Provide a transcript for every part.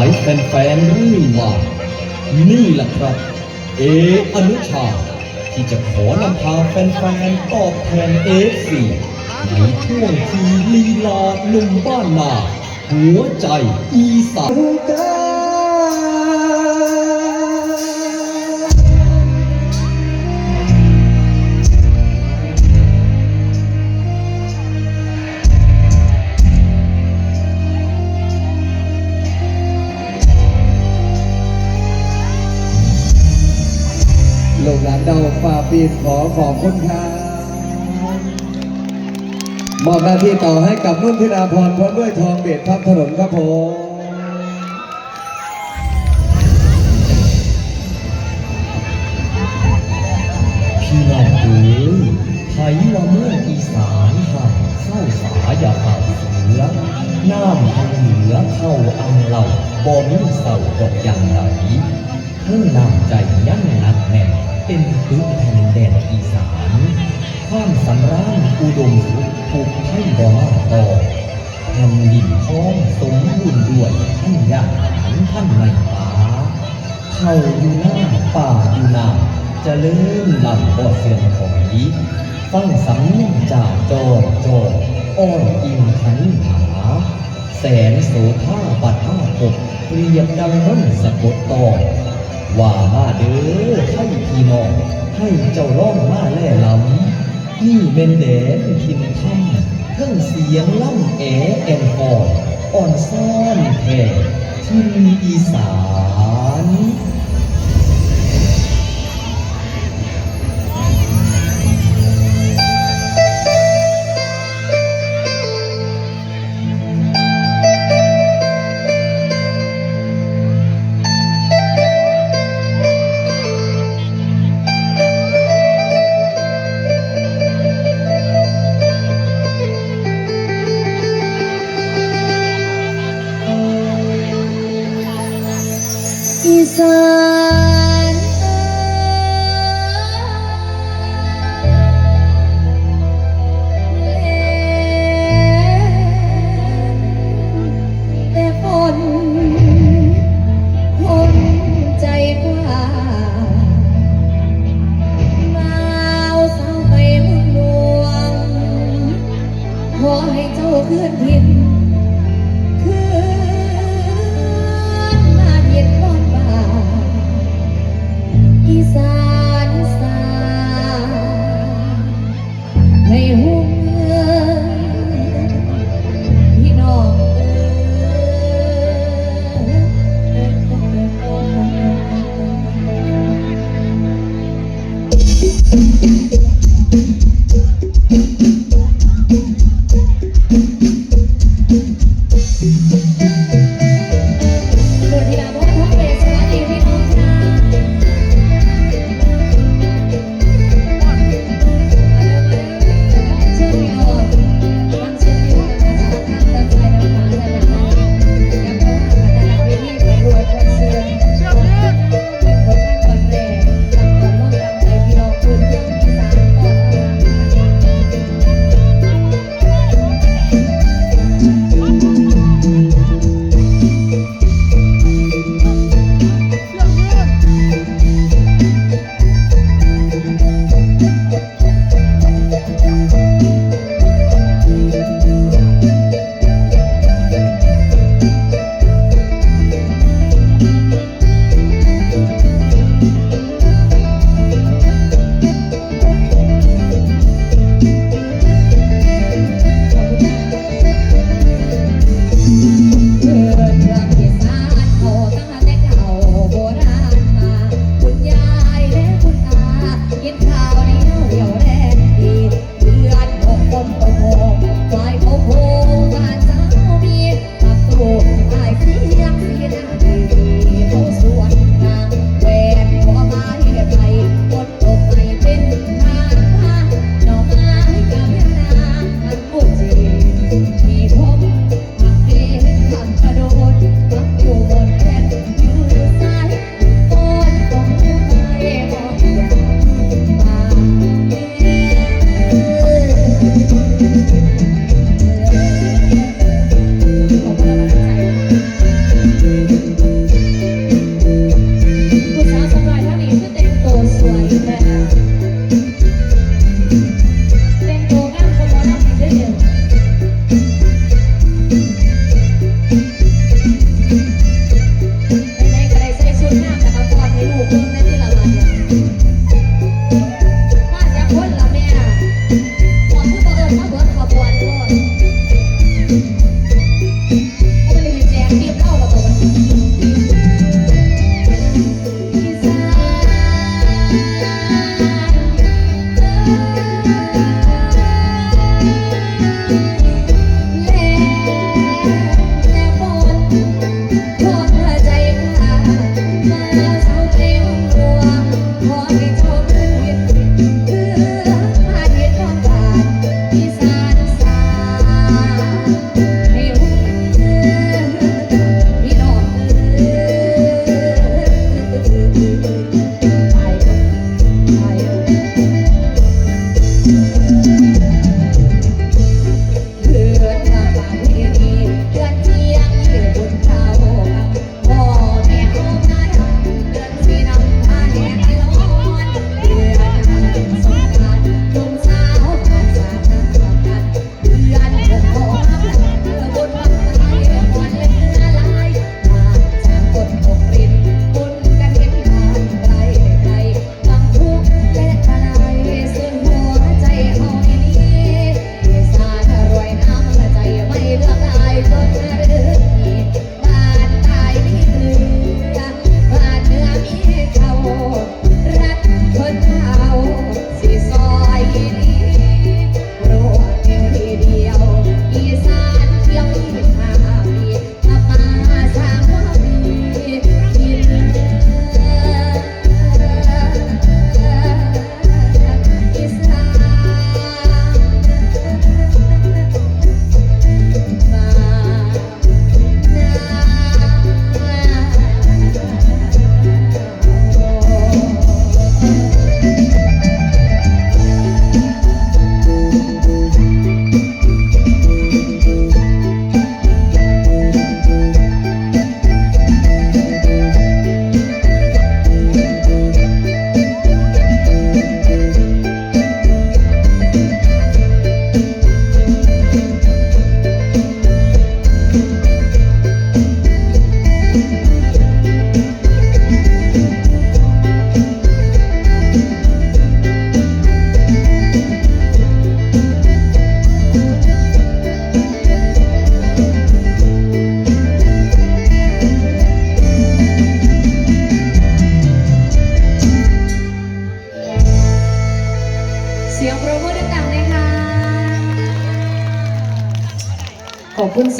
ายแฟนๆรื่อยมา นี่แหละครับ เออนุชา ที่จะขอนำพาแฟนๆตอบแทนเอฟซีในช่วงที่ลีลาหนุ่มบ้านนาหัวใจอีสาน หลานเดาวฟ้าปีนขอขอบคุณครับมอบหน้าที่ต่อให้กับนุ่นธิดาพรพร้อมด้วยทองเบียดทับถนนครับผมพี่น้องเอ๋ยไผว่าเมืองอีสานห่างเศร้าสาอย่าเป่าเสือน้ำทางเหนือเข้าอังเหล่าบ่มีเศร้าดอกอย่างไหนเพิ่งนำใจยั่งนักแน่น เป็นพื้นแผ่นแดนอีสานความสำราญอุดมสุขถูกให้บ่มาต่อแผ่นดินพร้อมสมบูรณ์ด้วยท่านย่าหารท่านไม่ป่าเขาอยู่หน้าป่าอยู่นาจะเริ่มลำบ่เสื่อมถอยฟังสำเนียงจ่าจอจออ้อนอิงขันหา แสนโสภาบัดมาปกเปรียบดังน้นสะกดต่อ ว่ามาเด้อให้พี่น้องให้เจ้าร้องมาแล่ลำนี่เป็นแดนทินถ้ำเครื่องเสียงล่ำแอแอนฟอร์อ่อนซ่อนแท่ทินอีสาน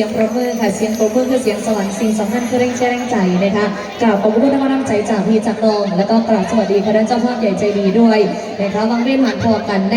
สียงประเมินค่ะเสียงประเมินคือเสียงสวรรค์สิ่งสำคัญคือแรงเชียร์แรงใจนะคะกราบขอบคุณทุกกำลังใจจากพี่จากน้อง แล้วก็กราบสวัสดีคณะเจ้าภาพใหญ่ใจดีด้วยนะคะวังเวียนหันพอกันใน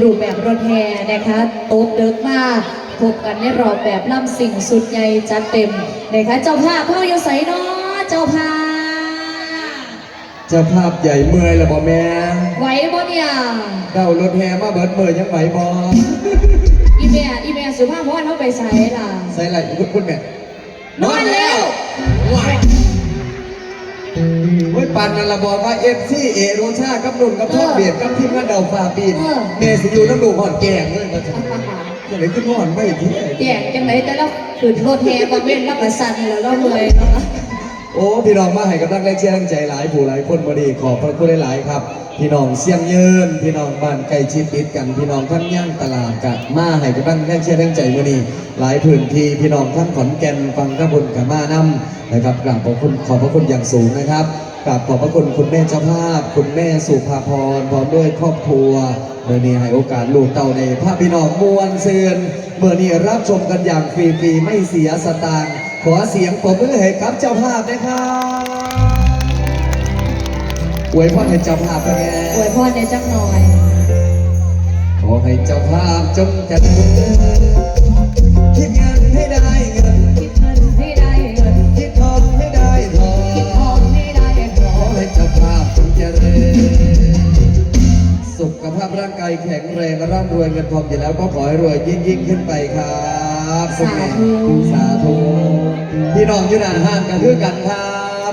รูปแบบรถแห่นะคะโต๊ะเดิกมากพบกันในรอบแบบล่ำสิ่งสุดใหญ่จัดเต็มนะคะเจ้าภาพพ่ออยู่ใสเนาะเจ้าภาพเจ้าภาพใหญ่เมื่อยและบ่แม่ไหวบ่เนี่ยเดารถแห่มาเบิดเมื่อยยังไหวบ่อีเมียอีเมีย สุภาพเพราะว่าเขาไปใส่ล่ะใส่ไหลคุณคุณแม่นอนแล้วว้ายโอ้ยปันนั่นละบอกว่าเอฟซีเอโรชากับนุ่นกับพ่อเบียดกับทีมงานเดาฟ้าปีนเมสิอยู่น้ำดูหอนแกงเลยมาจ้ะจะไหนขึ้นหอนไม่ที่แย่จังไหนแต่เราขืนรถแห่บางเว้นรับประสันแล้วเราเมื่อยเนาะ โอ้พี่น้องมาให้กำลังแรงเชียร์แรงใจหลายผู้หลายคนบดีขอบพระคุณหลายๆครับ พี่น้องเสียงเยินพี่น้องบ้านใกล้ชิดติดกันพี่น้องทั้งย่างตลาดกะมาให้กำลังแรงเชียร์แรงใจมื่อนี้หลายพื้นที่พี่น้องทั้งขอนแก่นฟังข้าบุญกับมานํนะครับกราบขอบคุณขอบพระคุณอย่างสูงนะครับกราบขอบพระคุณคุณแม่เจ้าภาพ คุณแม่สุภาพรพร้อมด้วยครอบครัวเมื่อนี้ให้โอกาสลูกเต่าในภาพพี่น้องมวลเสือนเมื่อนี้รับชมกันอย่างฟรีๆไม่เสียสตางค์ ขอเสียงปรบมือให้กับเจ้าภาพนะครับอวยพรให้เจ้าภาพไปแน่อวยพรในจักหน่อย ขอให้เจ้าภาพจงเจริญคิดเงินให้ได้เงิน คิดเงินให้ได้เงิน คิดทองให้ได้ทอคิดงทองให้ได้ทอของให้เจ้าภาพจงเจริญสุขภาพร่างกายแข็งแรงร่ำรวยเงินทองอยู่แล้วก็ขอให้รวยยิ่งยิ่งขึ้นไปครับคุณแม่สาธุ พี่น้องอยุนานห้านกันคือกันครับ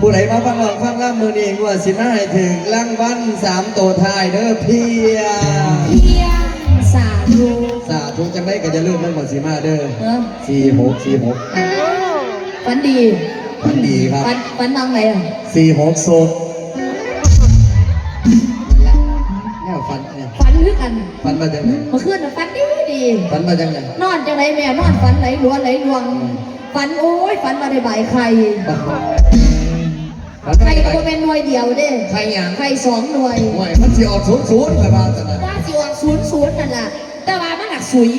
ผู้ใดมาฟังหลองฟังล่ามมือนี้งว่าสิมาให้ถึงรางวัลสามตัวท้ายเด้อเพียเพียงสาธุสาธุจังได้ก็จะลืมเรื่องหมดสีมาเด้อเออสี่หกสี่หกฝันดีฝันดีครับฝันฝันบางไหนอะสี่หกโซกแน่ฝันเนี่ยฝันคือกันฝันมาจังไหนเมื่อคืนน่ะฝันดีดีฝันมาจังไหนนอนจังไหนแม่นอนฝันไหลหลวนไหลลวง ฝันโอ้ยฝันมาได้บ่ายใครฝันใครมาก็บ่เป็นหน่วยเดียวเด้ใครหยังใครสองหน่วยโอ้ยมันสิออกศูนย์ศูนย์ไปบ้างจังไหนว่าสิออกศูนย์ศูนย์นั่นล่ะแต่ว่ามันหนักสุย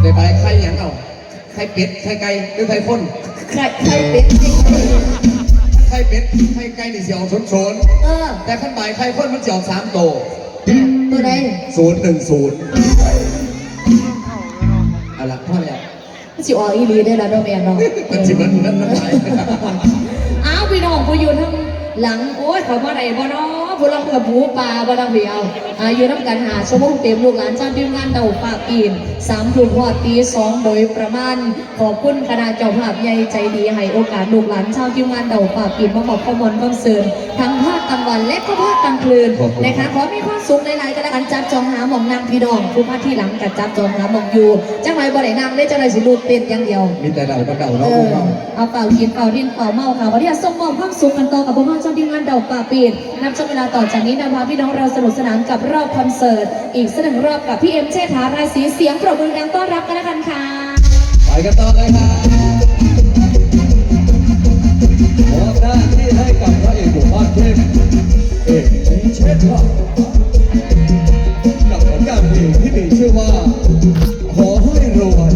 ในใบใครหยังเอาใครเป็ดใครไก่หรือใครพ่นใครใครเป็นจริงใครเป็ดใครไก่นี่สิออกศูนย์ศูนย์เออแต่ขั้นใบใครพ่นมันสิออกสามโตตัวใดศูนย์หนึ่งศูนย์ สิออกอีหลีได้อละเนาะแม่เนาะมันสิเหมือนเหมือนมันไหลอ้าวพี่น้องผู้อยู่ทั้งหลังโอ้ยเขามาไหนบ่เนาะ ผู้ลังเกือบผูปลาบ่ลังเพียวอาอยู่น้ำกันหาชั่วโมงเต็มลูกหลานเจ้าทีมงานเดาปากปีนสามทุ่มพอดตีสองโดยประมาณขอบคุณคณะเจ้าภาพใหญ่ใจดีให้โอกาสลูกหลานชาวทีมงานเดาปากปีนมาบอกข้อมูลคำเสริมทั้งภาคกลางวันและก็ภาคกลางคืนนะคะขอมีความสุขในหลายๆกันแล้วกันจับจองหาหมองนางพี่น้องผู้มาที่หลังกับจับจองหาหมองอยู่จังไรบ่ได้นางได้จังไรสิลูกเป็นอย่างเดียว มีแต่เดามาเดาเอเนาะพวอกเราเอาเป่ากินเป่าดินเป่าเมาค่ะวันนี้ส่งมอบความสุขกันต่อกับพวกเราเจ้าทีมงานเดาป่าปีนนับจนเวลาต่อจากนี้นำพาพี่น้องเราสนุกสนานกับรอบคอนเสิร์ต อีกสักหนึ่งรอบกับพี่เอ็มเชษฐาราศีเสียงปรบมือดังต้อนรับกันแล้วกันค่ะ ไปกันต่อเลยครับมอบหน้าที่ให้กับพระเอกหมู่บ้านเทพเอกเชษฐากับผลงานเพลงที่มีชื่อว่า ขอให้รวย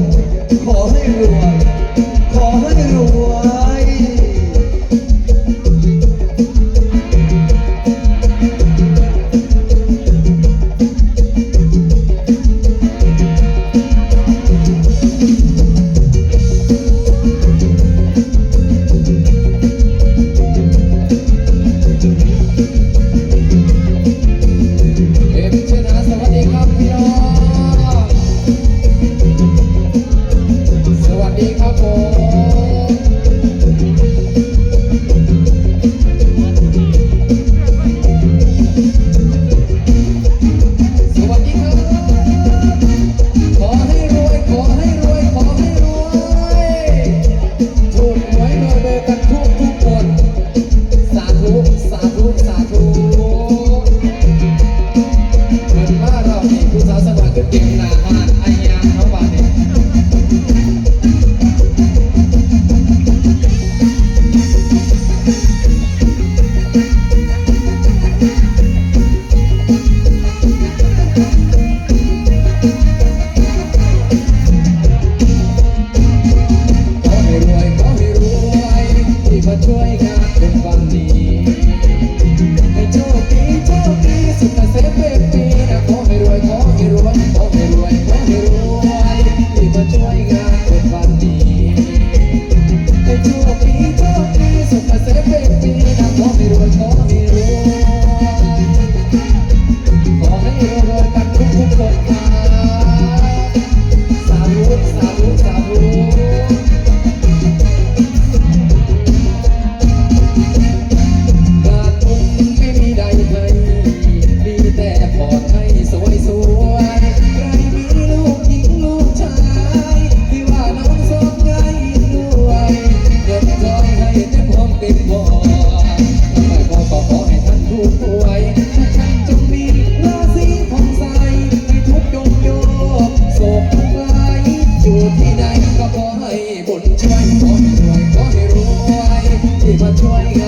ขอให้รวย ขอให้บุญช่วยขอให้รวยขอให้รวยที่มาช่วยงาน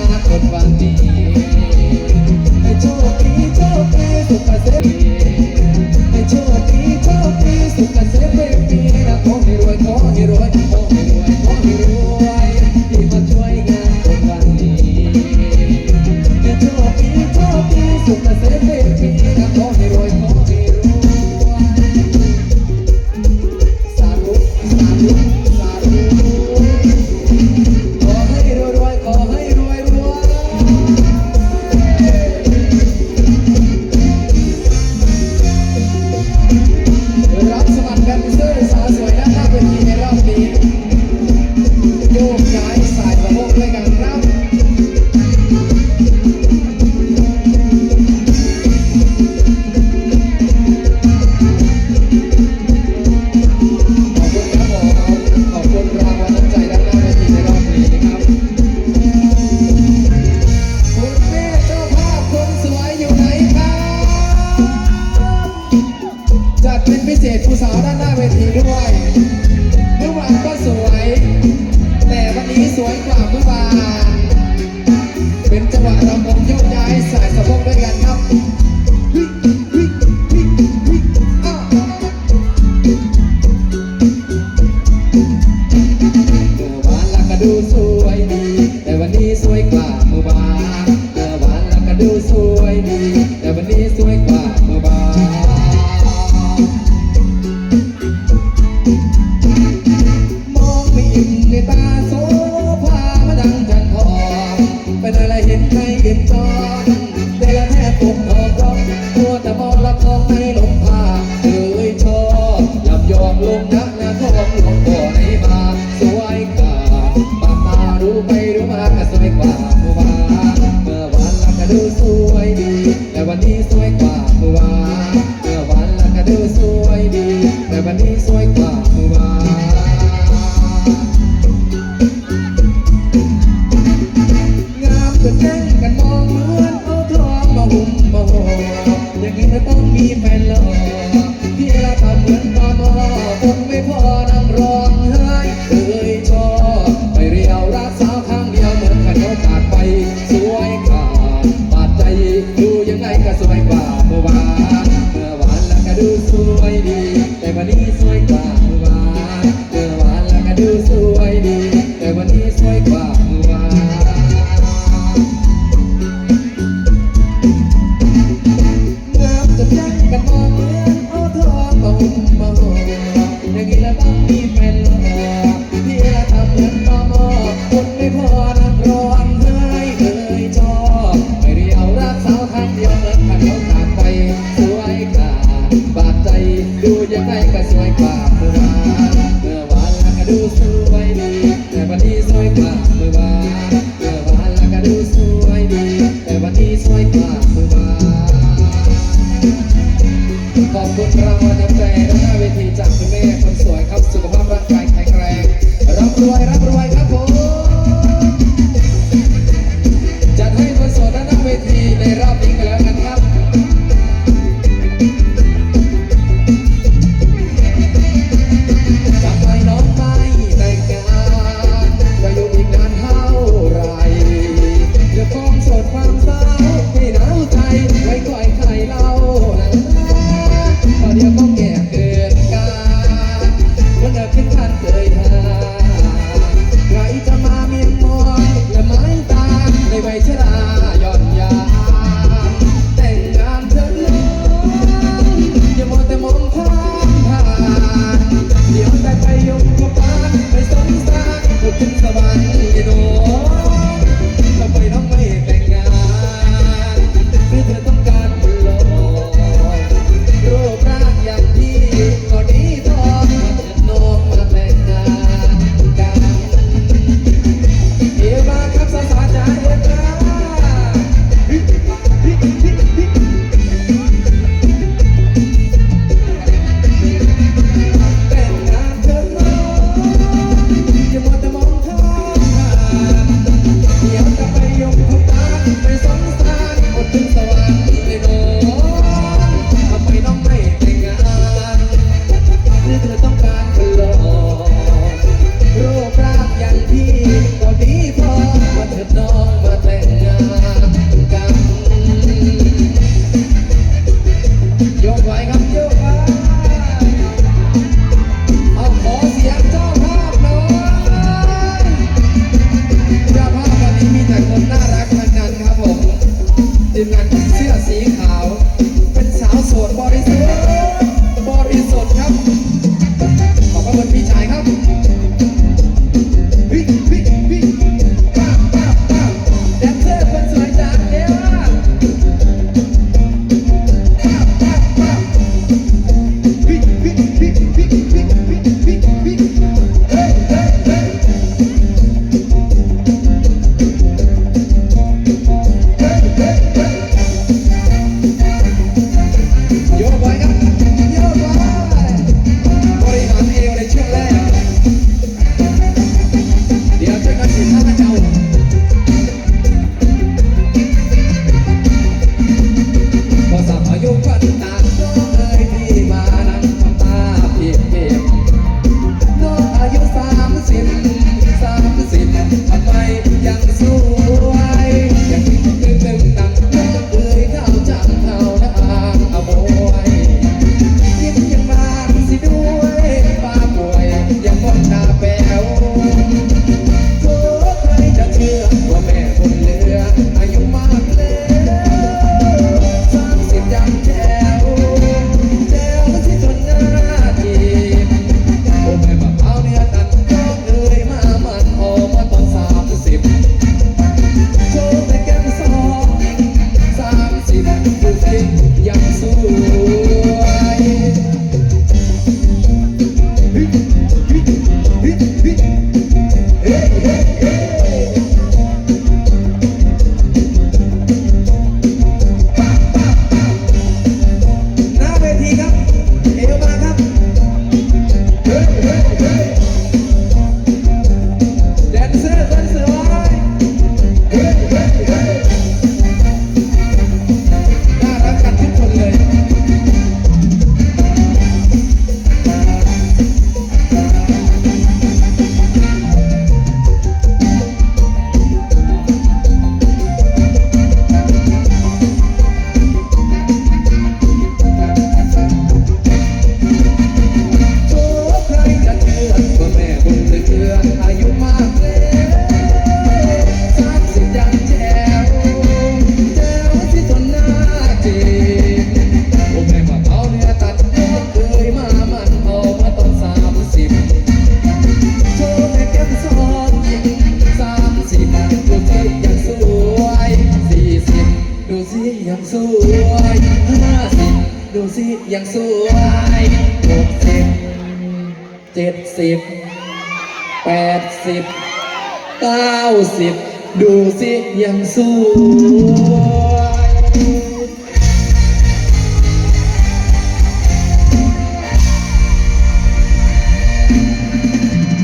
สิบดูสิยังสู้